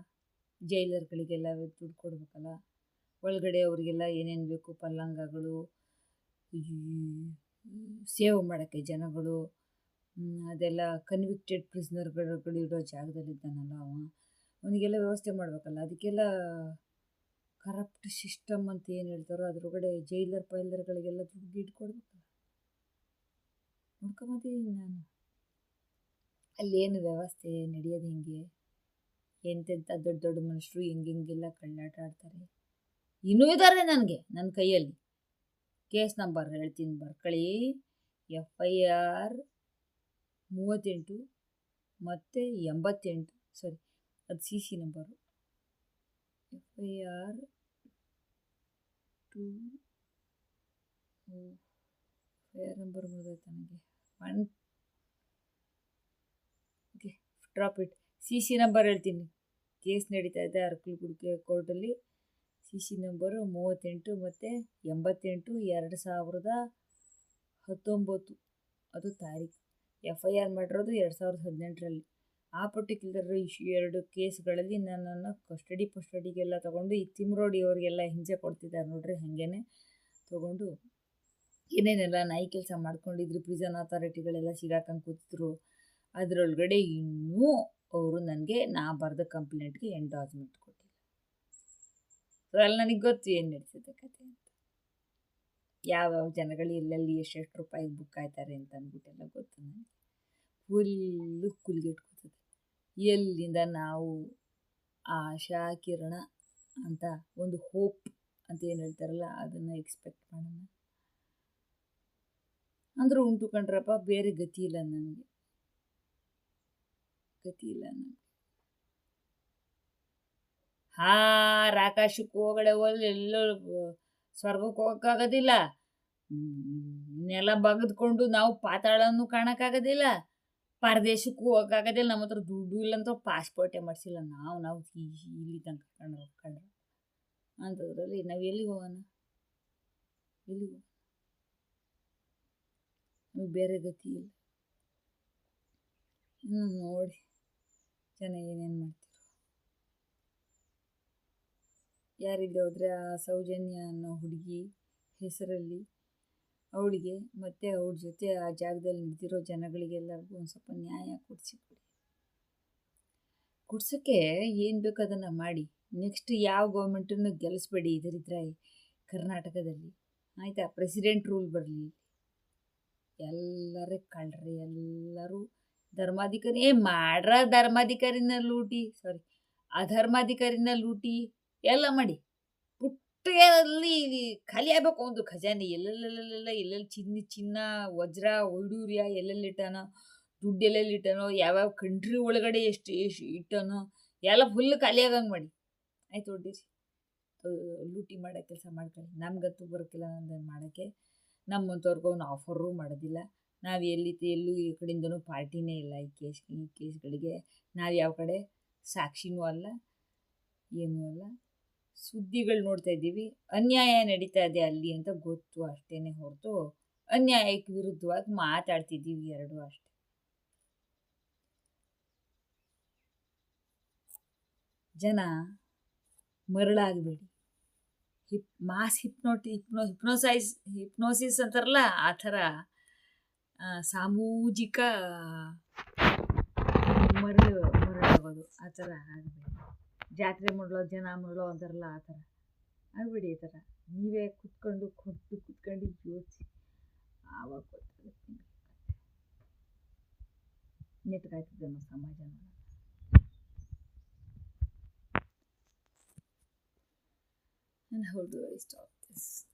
ಜೈಲರ್ಗಳಿಗೆಲ್ಲ ದುಡ್ಡು ಕೊಡಬೇಕಲ್ಲ? ಒಳಗಡೆ ಅವರಿಗೆಲ್ಲ ಏನೇನು ಬೇಕು, ಪಲ್ಲಂಗಗಳು ಸೇವ್ ಮಾಡೋಕ್ಕೆ ಜನಗಳು ಅದೆಲ್ಲ ಕನ್ವಿಕ್ಟೆಡ್ ಪ್ರಿಸ್ನರ್ಗಳು ಇಡೋ ಜಾಗದಲ್ಲಿದ್ದಾನಲ್ಲ ಅವ. ಅವನಿಗೆಲ್ಲ ವ್ಯವಸ್ಥೆ ಮಾಡಬೇಕಲ್ಲ. ಅದಕ್ಕೆಲ್ಲ ಕರಪ್ಟ್ ಸಿಸ್ಟಮ್ ಅಂತ ಏನು ಹೇಳ್ತಾರೋ ಅದ್ರೊಳಗಡೆ ಜೈಲರ್ ಪೈಲರ್ಗಳಿಗೆಲ್ಲ ದುಡ್ಡು ಇಟ್ಕೊಡ್ಬೇಕಲ್ಲ ಕೊಡ್ಬೇಕಲ್ಲ. ನಾನು ನಾನು. ಏನು ವ್ಯವಸ್ಥೆ ನಡೆಯೋದು ಹೆಂಗೆ? ಎಂತೆಂಥ ದೊಡ್ಡ ದೊಡ್ಡ ಮನುಷ್ಯರು ಹೆಂಗೆ ಹೆಂಗೆಲ್ಲ ಕಳ್ಳಾಟ ಆಡ್ತಾರೆ. ಇನ್ನೂ ಇದ್ದಾರೆ ನನಗೆ ನನ್ನ ಕೈಯಲ್ಲಿ. ಕೇಸ್ ನಂಬರ್ ಹೇಳ್ತೀನಿ ಬರ್ಕೊಳ್ಳಿ ಎಫ್ ಐ ಆರ್ ಮೂವತ್ತೆಂಟು ಮತ್ತು ಎಂಬತ್ತೆಂಟು, ಸಾರಿ, ಅದು C C number. F I R to F number ಮುಗಿದೋಯ್ತು ನನಗೆ. One, okay, drop it. C C number ಹೇಳ್ತೀನಿ. ಕೇಸ್ ನಡೀತಾ ಇದೆ ಅರ್ಕಲ್ಗುಡ್ಕೆ ಕೋರ್ಟಲ್ಲಿ. ಸಿ ಸಿ ನಂಬರು ಮೂವತ್ತೆಂಟು ಮತ್ತು ಎಂಬತ್ತೆಂಟು ಎರಡು ಸಾವಿರದ ಹತ್ತೊಂಬತ್ತು. ಅದು ತಾರೀಕು ಎಫ್ ಐ ಆರ್ ಮಾಡಿರೋದು ಎರಡು ಸಾವಿರದ ಹದಿನೆಂಟರಲ್ಲಿ. ಆ ಪರ್ಟಿಕ್ಯುಲರ್ ಇಶ್ಯೂ ಎರಡು ಕೇಸ್ಗಳಲ್ಲಿ ನನ್ನನ್ನು ಕಸ್ಟಡಿ ಪಸ್ಟಡಿಗೆಲ್ಲ ತೊಗೊಂಡು ಈ ತಿಮ್ರೋಡಿ ಅವರಿಗೆಲ್ಲ ಹಿಂಸೆ ಕೊಡ್ತಿದ್ದಾರೆ ನೋಡ್ರಿ ಹಾಗೇನೆ ತೊಗೊಂಡು. ಏನೇನೆಲ್ಲ ನಾಯಿ ಕೆಲಸ ಮಾಡ್ಕೊಂಡಿದ್ರು ಪ್ರಿಸನ್ ಅಥಾರಿಟಿಗಳೆಲ್ಲ ಸಿಗಾಕಂಗೆ ಕೂತಿದ್ರು, ಅದರೊಳಗಡೆ ಇನ್ನೂ ಅವರು ನನಗೆ ನಾ ಬರೆದ ಕಂಪ್ಲೇಂಟ್ಗೆ ಎಂಡಾಜ್ಮೆಂಟ್ ಅಲ್ಲಿ ನನಗೆ ಗೊತ್ತು ಏನು ನಡೀತದೆ ಕತೆ ಅಂತ. ಯಾವ್ಯಾವ ಜನಗಳು ಎಲ್ಲೆಲ್ಲಿ ಎಷ್ಟೆಷ್ಟು ರೂಪಾಯಿಗೆ ಬುಕ್ ಆಯ್ತಾರೆ ಅಂತ ಅಂದ್ಬಿಟ್ಟೆಲ್ಲ ಗೊತ್ತು ನನಗೆ. ಫುಲ್ಲು ಕುಲ್ಗೆಟ್ಕೋತದೆ. ಎಲ್ಲಿಂದ ನಾವು ಆಶಾ ಕಿರಣ ಅಂತ ಒಂದು ಹೋಪ್ ಅಂತ ಏನು ಹೇಳ್ತಾರಲ್ಲ, ಅದನ್ನು ಎಕ್ಸ್ಪೆಕ್ಟ್ ಮಾಡೋಣ. ಅಂದರೂ ಉಂಟು ಕಂಡ್ರಪ್ಪ, ಬೇರೆ ಗತಿ ಇಲ್ಲ ನನಗೆ. ಗತಿ ಇಲ್ಲ ನನಗೆ. ಹಾ ಆಕಾಶಕ್ಕೆ ಹೋಗಡೆ ಹೋದ್ರೆ ಎಲ್ಲೋ ಸ್ವರ್ಗಕ್ಕೆ ಹೋಗೋಕ್ಕಾಗೋದಿಲ್ಲ. ನೆಲ ಬಗೆದ್ಕೊಂಡು ನಾವು ಪಾತಾಳನೂ ಕಾಣೋಕ್ಕಾಗೋದಿಲ್ಲ. ಪರದೇಶಕ್ಕೂ ಹೋಗೋಕ್ಕಾಗೋದಿಲ್ಲ. ನಮ್ಮ ಹತ್ರ ದುಡ್ಡು ಇಲ್ಲ ಅಂತ ಪಾಸ್ಪೋರ್ಟೇ ಮಾಡಿಸಿಲ್ಲ. ನಾವು ನಾವು ಇಲ್ಲಿ ತನಕ ಕಂಡ್ರೆ ಕಂಡ್ರೆ ಅಂಥದ್ರಲ್ಲಿ ನಾವು ಎಲ್ಲಿಗೆ ಹೋಗೋಣ? ಎಲ್ಲಿಗೆ ಹೋಗೋಣ? ಬೇರೆ ಗತಿ ಇಲ್ಲ. ನೋಡಿ ಚೆನ್ನಾಗಿ ಏನೇನು ಮಾಡ್ತಿರೋ. ಯಾರಿಲ್ಲದೆ ಹೋದರೆ ಆ ಸೌಜನ್ಯ ಅನ್ನೋ ಹುಡುಗಿ ಹೆಸರಲ್ಲಿ, ಅವಳಿಗೆ ಮತ್ತು ಅವ್ಳ ಜೊತೆ ಆ ಜಾಗದಲ್ಲಿ ನಿಂತಿರೋ ಜನಗಳಿಗೆಲ್ಲರಿಗೂ ಒಂದು ಸ್ವಲ್ಪ ನ್ಯಾಯ ಕೊಡಿಸಿ ಕೊಡಿ. ಕೊಡ್ಸೋಕ್ಕೆ ಏನು ಬೇಕೋ ಅದನ್ನು ಮಾಡಿ. ನೆಕ್ಸ್ಟ್ ಯಾವ ಗೌರ್ಮೆಂಟನ್ನು ಗೆಲ್ಲಿಸ್ಬೇಡಿ ಇದರಿದ್ರ ಕರ್ನಾಟಕದಲ್ಲಿ. ಆಯಿತಾ? ಪ್ರೆಸಿಡೆಂಟ್ ರೂಲ್ ಬರಲಿ ಎಲ್ಲರೇ ಕಳ್ರಿ, ಎಲ್ಲರೂ ಧರ್ಮಾಧಿಕಾರಿ, ಏ ಮಾಡ್ರ ಧರ್ಮಾಧಿಕಾರಿನ ಲೂಟಿ ಸಾರಿ ಅಧರ್ಮಾಧಿಕಾರಿನ ಲೂಟಿ. ಎಲ್ಲ ಮಾಡಿ. ಪುಟ್ಟಿಗೆಯಲ್ಲಿ ಖಾಲಿ ಆಗ್ಬೇಕು ಒಂದು ಖಜಾನೆ. ಎಲ್ಲೆಲ್ಲೆಲ್ಲೆಲ್ಲ ಎಲ್ಲೆಲ್ಲಿ ಚಿನ್ನ ಚಿನ್ನ, ವಜ್ರ, ವೈಡೂರ್ಯ ಎಲ್ಲೆಲ್ಲಿ ಇಟ್ಟಾನೋ, ದುಡ್ಡು ಎಲ್ಲೆಲ್ಲಿ ಇಟ್ಟಾನೋ, ಯಾವ್ಯಾವ ಕಂಟ್ರಿ ಒಳಗಡೆ ಎಷ್ಟು ಎಷ್ಟು ಇಟ್ಟಾನೋ, ಎಲ್ಲ ಫುಲ್ ಖಾಲಿ ಆಗಂಗೆ ಮಾಡಿ. ಆಯ್ತು ಹೊಡ್ಡಿರಿ ಲೂಟಿ ಮಾಡೋ ಕೆಲಸ ಮಾಡ್ಕೊಳ್ಳಿ. ನಮ್ಗಂತೂ ಬರೋಕ್ಕಿಲ್ಲ ನಂದು ಮಾಡೋಕ್ಕೆ. ನಮ್ಮಂಥವ್ರಿಗೂ ಅವ್ನು ಆಫರೂ ಮಾಡೋದಿಲ್ಲ. ನಾವು ಎಲ್ಲಿ ಎಲ್ಲೂ ಈ ಕಡೆಯಿಂದನೂ ಪಾರ್ಟಿನೇ ಇಲ್ಲ ಈ ಕೇಸ್, ಈ ಕೇಸ್ಗಳಿಗೆ. ನಾವು ಯಾವ ಕಡೆ ಸಾಕ್ಷಿನೂ ಅಲ್ಲ, ಏನೂ ಅಲ್ಲ. ಸುದ್ದಿಗಳು ನೋಡ್ತಾ ಇದ್ದೀವಿ. ಅನ್ಯಾಯ ನಡೀತಾ ಇದೆ ಅಲ್ಲಿ ಅಂತ ಗೊತ್ತು ಅಷ್ಟೇ ಹೊರತು ಅನ್ಯಾಯಕ್ಕೆ ವಿರುದ್ಧವಾಗಿ ಮಾತಾಡ್ತಿದ್ದೀವಿ ಎರಡೂ ಅಷ್ಟೆ. ಜನ ಮರಳಾಗಬೇಡಿ. ಹಿಪ್, ಮಾಸ್ ಹಿಪ್ನೋಟಿ, ಹಿಪ್ನೋ, ಹಿಪ್ನೋಸೈಸ್, ಹಿಪ್ನೋಸಿಸ್ ಅಂತಾರಲ್ಲ ಆ ಥರ ಸಾಮೂಹಿಕ ಮರಳು, ಮರಳಾಗೋದು ಆ ಥರ ಆಗಬೇಡಿ. ಜಾತ್ರೆ ಮಾಡ್ಲೋ ಜನ ಮಾಡ್ಲೋ ಅಂತಾರಲ್ಲ ಆ ಥರ ಆಗ್ಬಿಡಿ ಈ ಥರ ನೀವೇ ಕುತ್ಕೊಂಡು ಖುದ್ದು ಕುತ್ಕೊಂಡು ಯೋಚಿಸಿ ಆವಾಗ ಗೊತ್ತಾಗುತ್ತೆ ನೆಟ್ಗಾಯ್ತದೆ ನಮ್ಮ ಸಮಾಜ And how do I?